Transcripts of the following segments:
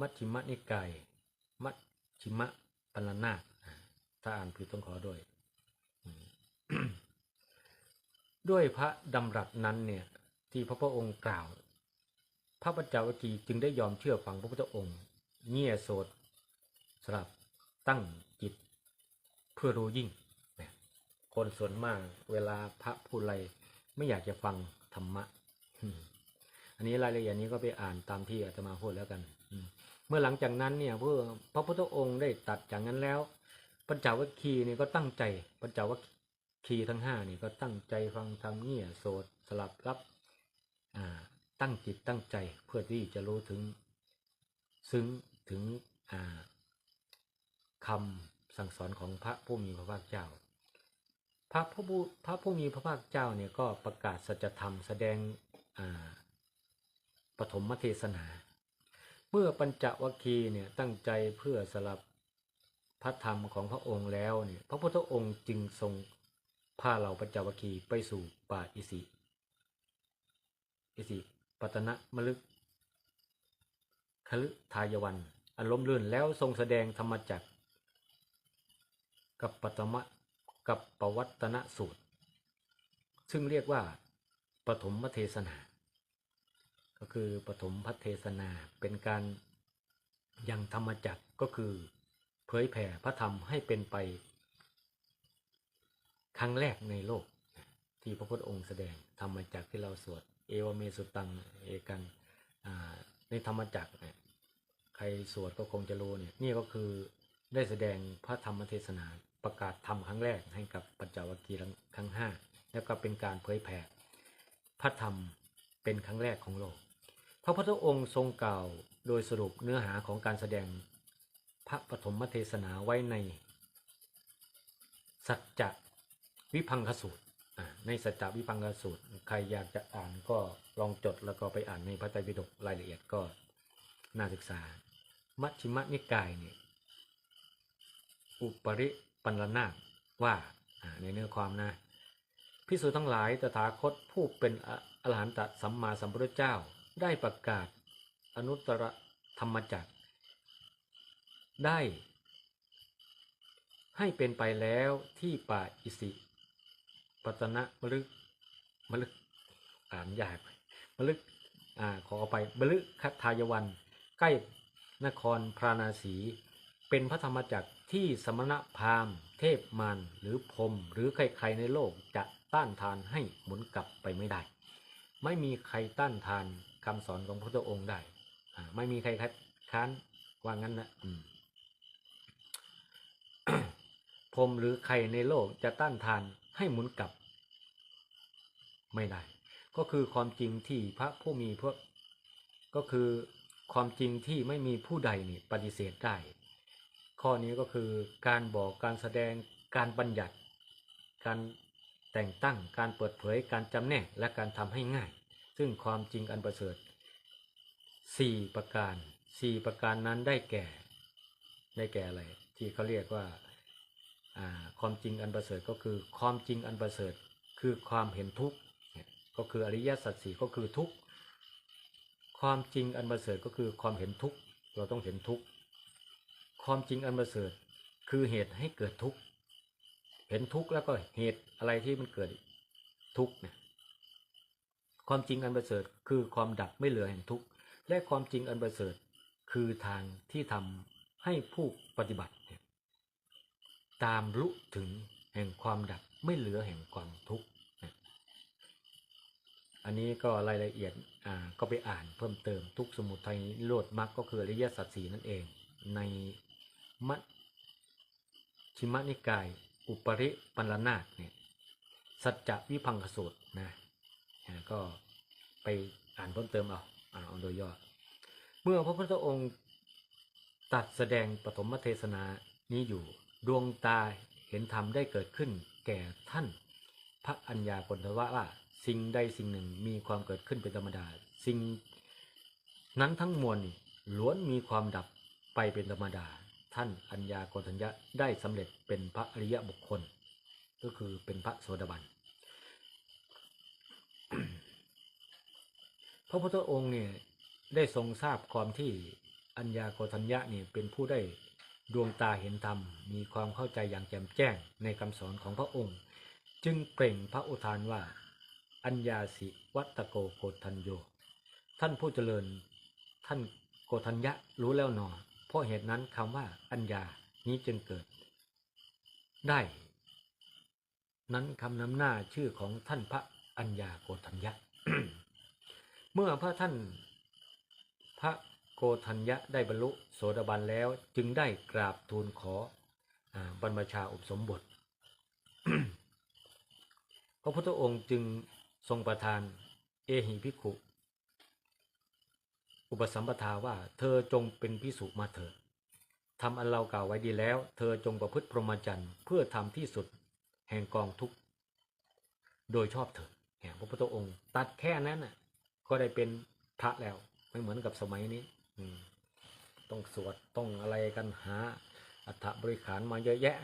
มัชฌิมนิกายมัชฌิมปัญนาคอ่าถ้าอ่านผิดต้องขอด้วย ด้วยพระดำรัสนั้นเนี่ย ที่พระพุทธองค์กล่าว พระปัญจวัคคีจึงได้ยอมเชื่อฟังพระพุทธองค์ เงี่ยโสดสลับตั้งจิต เพื่อรู้ยิ่ง คนส่วนมากเวลาพระพูดอะไรไม่อยากจะฟังธรรมะอันนี้รายละเอียดนี้ก็ไปอ่านตามที่อาตมาพูดแล้วกันอื เมื่อหลังจากนั้นเนี่ยเพื่อพระพุทธองค์ได้ตัดจากนั้นแล้วปัญจวัคคีย์นี่ก็ตั้งใจปัญจวัคคีย์ทั้งห้านี่ก็ตั้งใจฟังธรรมเงี่ยโสดสลับรับตั้งจิตตั้งใจเพื่อที่จะรู้ถึง ซึ้งถึงอ่าคำสั่งสอนของพระผู้มีพระภาคเจ้า พระผู้พระผู้มีพระภาคเจ้าเนี่ยก็ประกาศสัจธรรมแสดงปฐมเทศนา เมื่อปัญจวัคคีย์เนี่ยตั้งใจเพื่อสลับพระธรรมของพระองค์แล้วเนี่ยพระพุทธองค์จึงทรงพาเหล่าปัญจวัคคีย์ไปสู่ป่าอิสิ อิสิปตนะมลึกคลึทายวันอารมณ์ลื่นแล้วทรงแสดงธรรมจักร กับปตมะกับปวัตนสูตร ซึ่งเรียกว่าปฐมเทศนา ก็คือปฐมพัเทศนาเป็นการยังธรรมจักรก็คือเผยแผ่พระธรรมให้เป็นไป ครั้งแรกในโลก ที่พระพุทธองค์แสดงธรรมจักรที่เราสวดเอวเมสุตังเอกันในธรรมจักรเนี่ยใครสวดก็คงจะรู้เนี่ยนี่ก็คือได้แสดงพระธรรมเทศนาประกาศธรรมครั้งแรกให้กับปัญจวัคคีย์ครั้งห้าแล้วก็เป็นการเผยแผ่พระธรรมเป็นครั้งแรกของโลก ระพุทธองค์ทรงกล่าวโดยสรุปเนื้อหาของการแสดงพระปฐมเทศนาไว้ใน สัจจะวิพังคสูตรในสัจจะวิพังคสูตร ใครอยากจะอ่านก็ลองจดแล้วก็ไปอ่านในพระไตรปิฎกรายละเอียดก็น่าศึกษา มัชฌิมนิกายเนี่ยอุปริปันลนาคว่าในเนื้อความนะพิสูจน์ทั้งหลายตถาคตผู้เป็นอรหันตสัมมาสัมพุทธเจ้า ได้ประกาศอนุตตรธรรมจักร ได้ ให้เป็นไปแล้วที่ป่าอิสิปตนะมลึกมลึกอ่านยากมลึกอ่าขอไปมลึกคัทายวัน ใกล้นครพราณาสี เป็นพระธรรมจักรที่สมณพราหมณ์ เทพมารหรือพรมหรือใครๆในโลกจะต้านทานให้หมุนกลับไปไม่ได้ ไม่มีใครต้านทานคำสอนของพระพุทธองค์ได้อ่าไม่มีใครคัดค้านว่างั้นนะอืมพรมหรือใครในโลกจะต้านทานให้หมุนกลับ ไม่ได้ ก็คือความจริงที่พระผู้มีพระก็คือความจริงที่ไม่มีผู้ใดนี่ปฏิเสธได้ ข้อนี้ก็คือการบอกการแสดงการบัญญัติ การ แต่งตั้งการเปิดเผยการจำแนกและการทำให้ง่าย ซึ่งความจริงอันประเสริฐสี่ประการสี่ประการนั้นได้แก่ ได้แก่อะไรที่เขาเรียกว่าความจริงอันประเสริฐก็คือความจริงอันประเสริฐ คือความเห็นทุกข์ก็คืออริยสัจสี่ก็คือทุกข์ความจริงอันประเสริฐก็คือความเห็นทุกข์เราต้องเห็นทุกข์ความจริงอันประเสริฐคือเหตุให้เกิดทุกข์ เห็นทุกข์แล้วก็เหตุอะไรที่มันเกิดทุกข์เนี่ยความจริงอันประเสริฐคือความดับไม่เหลือแห่งทุกข์และความจริงอันประเสริฐคือทางที่ทำให้ผู้ปฏิบัติเนี่ยตามรู้ถึงแห่งความดับไม่เหลือแห่งความทุกข์อันนี้ก็รายละเอียดอ่าก็ไปอ่านเพิ่มเติมทุกสมุทัยโลดมรรคก็คืออริยสัจสีนั่นเอง ในมัชชิมนิกาย อุปริปันลนาคเนี่ยสัจจะวิพังคสูตรนะก็ไปอ่านเพิ่มเติมเอาอ่านเอาโดยย่อ เมื่อพระพุทธองค์ตัดแสดงปฐมเทศนานี้อยู่ดวงตาเห็นธรรมได้เกิดขึ้นแก่ท่าน พระอัญญาปนทวะว่าสิ่งใดสิ่งหนึ่งมีความเกิดขึ้นเป็นธรรมดา สิ่งนั้นทั้งมวลนี่ล้วนมีความดับไปเป็นธรรมดา ท่านอัญญาโกณทัญญะได้สำเร็จเป็นพระอริยบุคคล ก็คือเป็นพระโสดาบันพระพุทธองค์เนี่ยได้ทรงทราบความที่อัญญาโกฏัญญะนี่เป็นผู้ได้ดวงตาเห็นธรรม มีความเข้าใจอย่างแจ่มแจ้งในคำสอนของพระองค์ จึงเปล่งพระอุทานว่า อัญญาสิวัตโกโกฏัญโย ท่านผู้เจริญท่านโกฏัญญะรู้แล้วหนอ เพราะเหตุนั้นคำว่าอัญญานี้จึงเกิด ได้ นั้นคำนำหน้าชื่อของท่านพระอัญญาโกฏัญญะ เมื่อพระท่านพระโกฏัญญะได้บรรลุโสดาบันแล้วจึงได้กราบทูลขออบรรพชาอุปสมบท พระพุทธองค์จึงทรงประทานเอหิภิกขุ อุปสัมปทาว่า เธอจงเป็นพิสุมาเถิดทำอันเรากล่าวไว้ดีแล้ว เธอจงประพฤติพรหมจรรย์เพื่อทำที่สุดแห่งกองทุกข์โดยชอบเถิดแห่งพระพุทธองค์ ตัดแค่นั้นน่ะ ก็ได้เป็นพระแล้วไม่เหมือนกับสมัยนี้ อืมต้องสวดต้องอะไรกันหาอัฐบริขารมาเยอะแยะ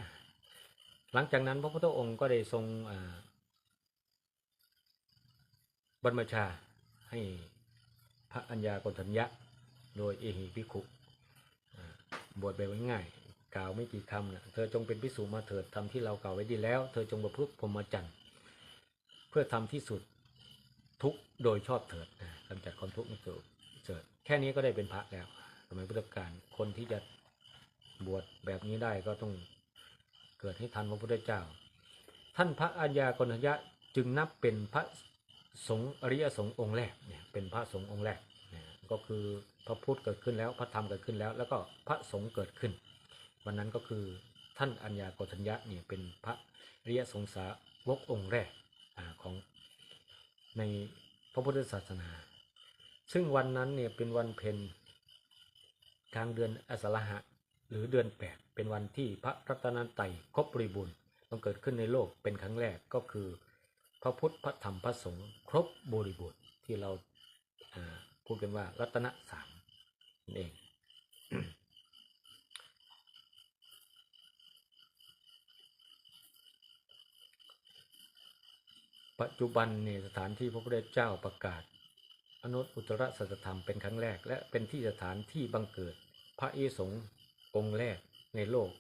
หลังจากนั้นพระพุทธองค์ก็ได้ทรงบรรพชาให้ ระอัญญากณทัญญะ โดยเอหิภิกขุบวชแบบง่ายๆกล่าวไม่กี่คำนะเธอจงเป็นพิสูจมาเถิดทำที่เรากล่าวไว้ดีแล้ว เธอจงประพฤติพรหมจรรย์เพื่อทำที่สุดทุกโดยชอบเถิดนะกำจัดความทุกข์ให้เกิดเกิดแค่นี้ก็ได้เป็นพระแล้วสมัยพุทธกาลคนที่จะบวชแบบนี้ได้ก็ต้องเกิดให้ทันพระพุทธเจ้า ท่านพระอัญญากนัญญะจึงนับเป็นพระ สงอริยสงฆ์องค์แรกเนี่ยเป็นพระสงฆ์องค์แรกเนี่ยก็คือพระพุทธเกิดขึ้นแล้วพระธรรมเกิดขึ้นแล้ว แล้วก็พระสงฆ์เกิดขึ้น วันนั้นก็คือท่านอัญญากนัญญะเนี่ยเป็นพระอริยสงสาวกองค์แรกอของในพระพุทธศาสนา ซึ่งวันนั้นเนี่ยเป็นวันเพ็ญกลางเดือนอสาหะหรือเดือนแปดเป็นวันที่พระรัตนตรัยครบบริบูรณ์ต้องเกิดขึ้นในโลกเป็นครั้งแรกก็คือ พระพุทธพระธรรมพระสงฆ์ครบบริบูรณ์ที่เราพูดกันว่ารัตนสามนั่นเองปัจจุบันเนี่ยสถานที่พระพุทธเจ้าประกาศ อนุตอุตรสัจธรรมเป็นครั้งแรก และเป็นที่สถานที่บังเกิด พระเอสงองค์แรกในโลก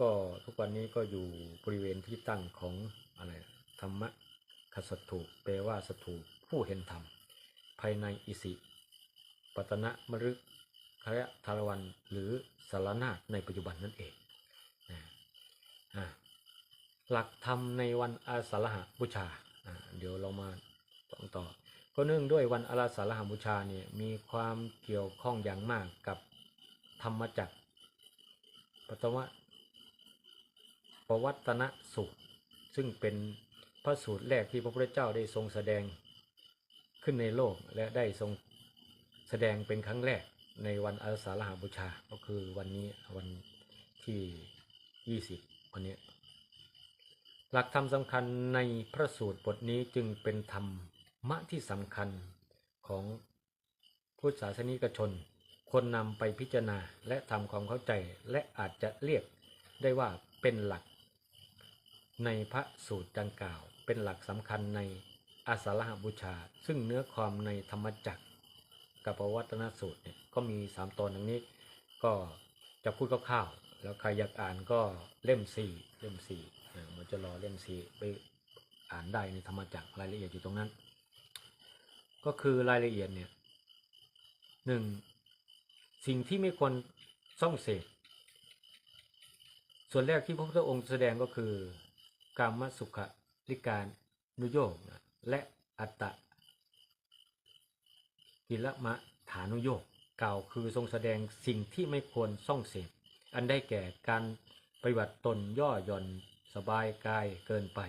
ก็ทุกวันนี้ก็อยู่บริเวณที่ตั้งของอะไร ธรรมะคสถูแปลว่าสถูผู้เห็นธรรม ภายในอิสิปตนะมฤคยะธารวันหรือสารนาถในปัจจุบันนั่นเองนะหลักธรรมในวันอาสาฬหบูชา เดี๋ยวเรามาต่อต่อ ก็เนื่องด้วยวันอาสาฬหบูชาเนี่ยมีความเกี่ยวข้องอย่างมากกับธรรมจักรปตวะประวัตนสูตร ซึ่งเป็น พระสูตรแรกที่พระพุทธเจ้าได้ทรงแสดงขึ้นในโลกและได้ทรงแสดงเป็นครั้งแรกในวันอาสาฬหบูชาก็คือวันนี้วันที่ 20วันนี้หลักธรรมสำคัญในพระสูตรบทนี้จึงเป็นธรรมะที่สำคัญของพุทธศาสนิกชนควรนำไปพิจารณาและทำความเข้าใจและอาจจะเรียกได้ว่าเป็นหลักในพระสูตรดังกล่าว เป็นหลักสำคัญในอาสาฬหบูชา ซึ่งเนื้อความในธรรมจักรกับปวัตนสูตรเนี่ยก็มีสามตอนดังนี้ ก็จะพูดคร่าวๆแล้วใครอยากอ่านก็เล่มสี่เล่มสี่มันจะรอเล่มสี่ไปอ่านได้ในธรรมจักรรายละเอียดอยู่ตรงนั้น ก็คือรายละเอียดเนี่ยหนึ่งสิ่งที่ไม่ควรซ่องเสพส่วนแรกที่พระพุทธองค์แสดงก็คือ กามสุข ลิการนุโยกและอัตตะกิลมะฐานุโยกกล่าวคือทรงแสดงสิ่งที่ไม่ควรซ่องเสพอันได้แก่การปฏิบัติตนย่อหย่อนสบายกายเกินไป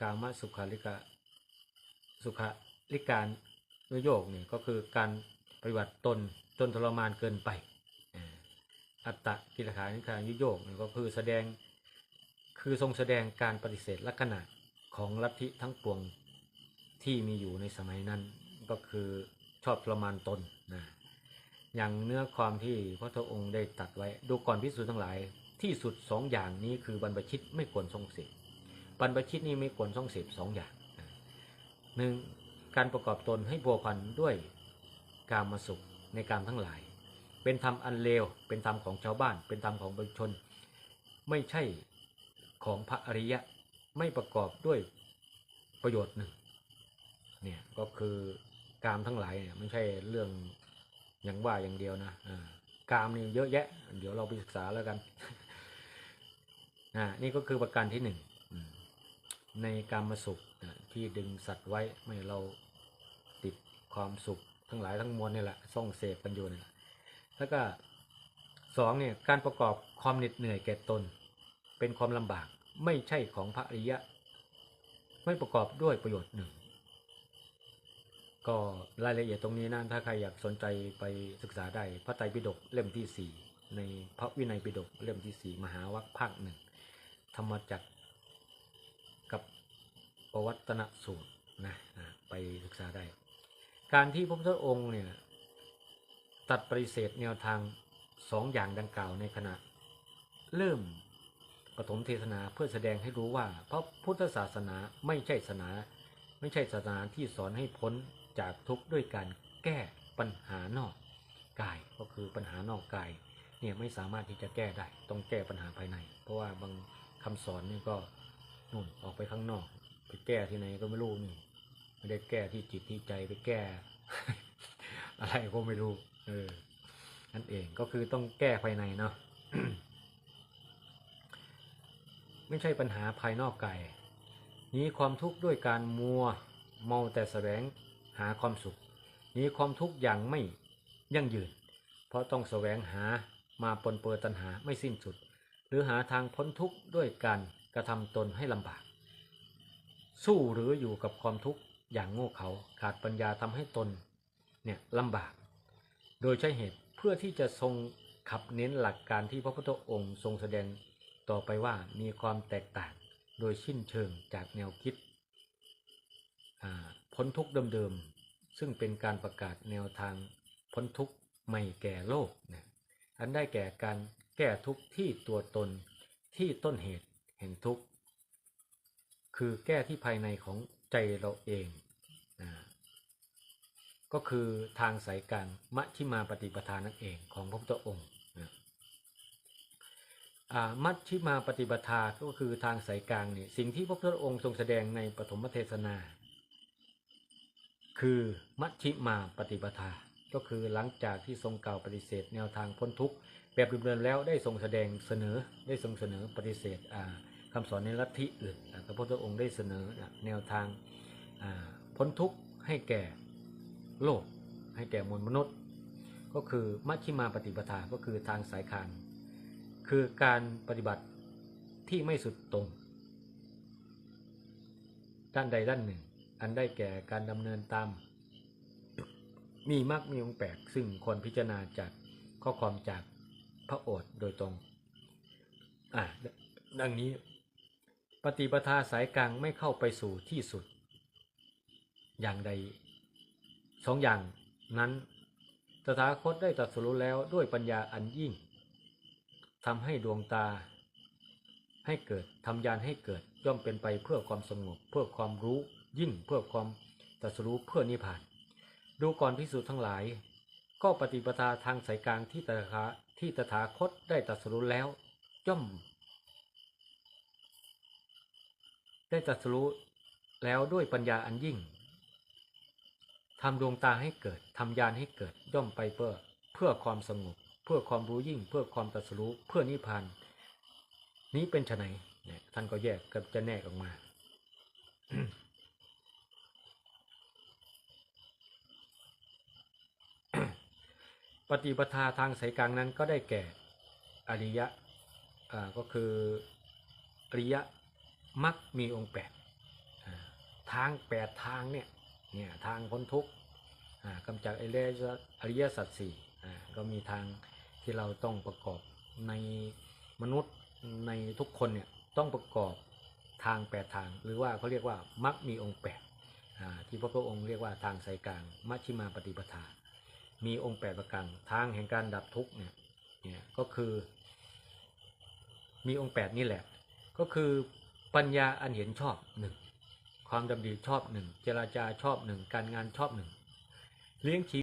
กามสุขาลิกะสุขลิการนุโยกนี่ก็คือการปฏิบัติตนจนทรมานเกินไปอ่าอัตตะกิลขานิการยุโยกนี่ก็คือแสดง คือทรงแสดงการปฏิเสธลักษณะของลัทธิทั้งปวงที่มีอยู่ในสมัยนั้นก็คือชอบทระมานตนนะอย่างเนื้อความที่พระทองค์ได้ตัดไว้ดูก่อนพิสูจน์ทั้งหลาย ที่สุดสองอย่างนี้คือบรรพชิตไม่ควรทรงเสพบรรพชิตนี่ไม่ควรทรงเสพสองอย่างนะหนึ่งการประกอบตนให้บัวพันด้วยการมาสุขในการทั้งหลาย เป็นธรรมอันเลวเป็นธรรมของชาวบ้าน เป็นธรรมของประชาชน ไม่ใช่ ของพระอริยะไม่ประกอบด้วยประโยชน์หนึ่งเนี่ยก็คือกามทั้งหลายเนี่ยไม่ใช่เรื่องอย่างว่าอย่างเดียวนะกามนี่เยอะแยะ เดี๋ยวเราไปศึกษาแล้วกันนี่ก็คือประการที่หนึ่งในการมาสุขที่ดึงสัตว์ไว้ไม่เราติดความสุขทั้งหลายทั้งมวลนี่แหละส่องเสพกันอยู่นี่แหละแล้วก็สองเนี่ยการประกอบความเหน็ดเหนื่อยแก่ตน เป็นความลำบากไม่ใช่ของพระอริยะ ไม่ประกอบด้วยประโยชน์หนึ่ง ก็รายละเอียดตรงนี้นะถ้าใครอยากสนใจไปศึกษาได้พระไตรปิฎกเล่มที่สี่ในพระวินัยปิฎกเล่มที่สี่มหาวรรคภาคหนึ่งธรรมจักรกับประวัตนสูตรนะนะไปศึกษาได้ การที่พระพุทธองค์เนี่ยตัดปฏิเสธแนวทางสองอย่างดังกล่าวในขณะ เริ่ม ปฐมเทศนาเพื่อแสดงให้รู้ว่าพระพุทธศาสนาไม่ใช่ศาสนา ไม่ใช่ศาสนาที่สอนให้พ้นจากทุกข์ด้วยการแก้ปัญหานอกกายก็คือปัญหานอกกายเนี่ยไม่สามารถที่จะแก้ได้ต้องแก้ปัญหาภายใน เพราะว่าบางคำสอนนี่ก็นู่นออกไปข้างนอก ไปแก้ที่ไหนก็ไม่รู้นี่ไม่ได้แก้ที่จิตที่ใจไปแก้ อะไรก็ไม่รู้ เออนั่นเองก็คือต้องแก้ภายในเนาะ ไม่ใช่ปัญหาภายนอกกายหนีความทุกข์ด้วยการมัวเมาแต่แสวงหาความสุขหนีความทุกข์อย่างไม่ยั่งยืน เพราะต้องแสวงหามาปนเปื้อตัณหาไม่สิ้นสุด หรือหาทางพ้นทุกข์ด้วยการกระทำตนให้ลำบาก สู้หรืออยู่กับความทุกข์อย่างโง่เขาขาดปัญญาทำให้ตนเนี่ยลำบาก โดยใช้เหตุเพื่อที่จะทรงขับเน้นหลักการที่พระพุทธองค์ทรงแสดง ต่อไปว่ามีความแตกต่างโดยสิ้นเชิงจากแนวคิดพ้นทุกเดิมๆ ซึ่งเป็นการประกาศแนวทางพ้นทุกใหม่แก่โลกนะอันได้แก่การแก้ทุกที่ตัวตนที่ต้นเหตุแห่งทุกคือแก้ที่ภายในของใจเราเองนะก็คือทางสายกลางมัชฌิมาปฏิปทานนั่นเองของพระพุทธองค์ มัชชิมาปฏิปทาก็คือทางสายกลางเนี่ยสิ่งที่พระพุทธองค์ทรงแสดงในปฐมเทศนา คือมัชชิมาปฏิปทาก็คือหลังจากที่ทรงกล่าวปฏิเสธ แนวทางพ้นทุกข์แบบเดิมๆแล้วได้ทรงแสดงเสนอได้ทรงเสนอปฏิเสธอ่าคำสอนในลัทธิอื่นพระพุทธองค์ได้เสนอแนวทางพ้นทุกข์ให้แก่โลกให้แก่มวลมนุษย์ ก็คือมัชชิมาปฏิปทาก็คือทางสายกลาง คือการปฏิบัติที่ไม่สุดตรง ด้านใดด้านหนึ่ง อันได้แก่การดำเนินตาม มีมรรคมีองค์แปดซึ่งควรพิจารณาจากข้อความจากพระโอษฐ์โดยตรง อ่าดังนี้ ปฏิปทาสายกลางไม่เข้าไปสู่ที่สุด อย่างใดสองอย่างนั้นตถาคตได้ตรัสรู้แล้วด้วยปัญญาอันยิ่ง ทำให้ดวงตา ให้เกิดทำยานให้เกิดย่อมเป็นไปเพื่อความสงบเพื่อความรู้ยิ่งเพื่อความตรัสรู้เพื่อนิพพาน ดูก่อนพิสูจน์ทั้งหลาย ก็ปฏิปทาทางสายกลางที่ตถาที่ตถาคตได้ตรัสรู้แล้ว ย่อม ได้ตรัสรู้แล้วด้วยปัญญาอันยิ่งทำดวงตาให้เกิดทำยานให้เกิดย่อมไปเพื่อเพื่อความสงบ เพื่อความรู้ยิ่ง เพื่อความตรัสรู้เพื่อนิพพาน นี้เป็นไฉนเนี่ยท่านก็แยกก็จะแนกออกมาปฏิปทาทางสายกลางนั้นก็ได้แก่อริยะอ่าก็คืออริยะมักมีองค์แปดทางแปดทางเนี่ยเนี่ยทางพ้นทุกข์กำจัดอริยสัจอริยสัจสี่ก็มีทาง ที่เราต้องประกอบในมนุษย์ในทุกคนเนี่ยต้องประกอบทางแปดทาง หรือว่าเขาเรียกว่ามักมีองค์แปดที่พระพุทธองค์เรียกว่าทางสายกลางมัชฌิมาปฏิปทา มีองค์แปดประการทางแห่งการดับทุกเนี่ยเนี่ยก็คือ มีองค์แปดนี่แหละ ก็คือปัญญาอันเห็นชอบหนึ่งความดำริชอบหนึ่งเจราจาชอบหนึ่งการงานชอบหนึ่งเลี้ยงชี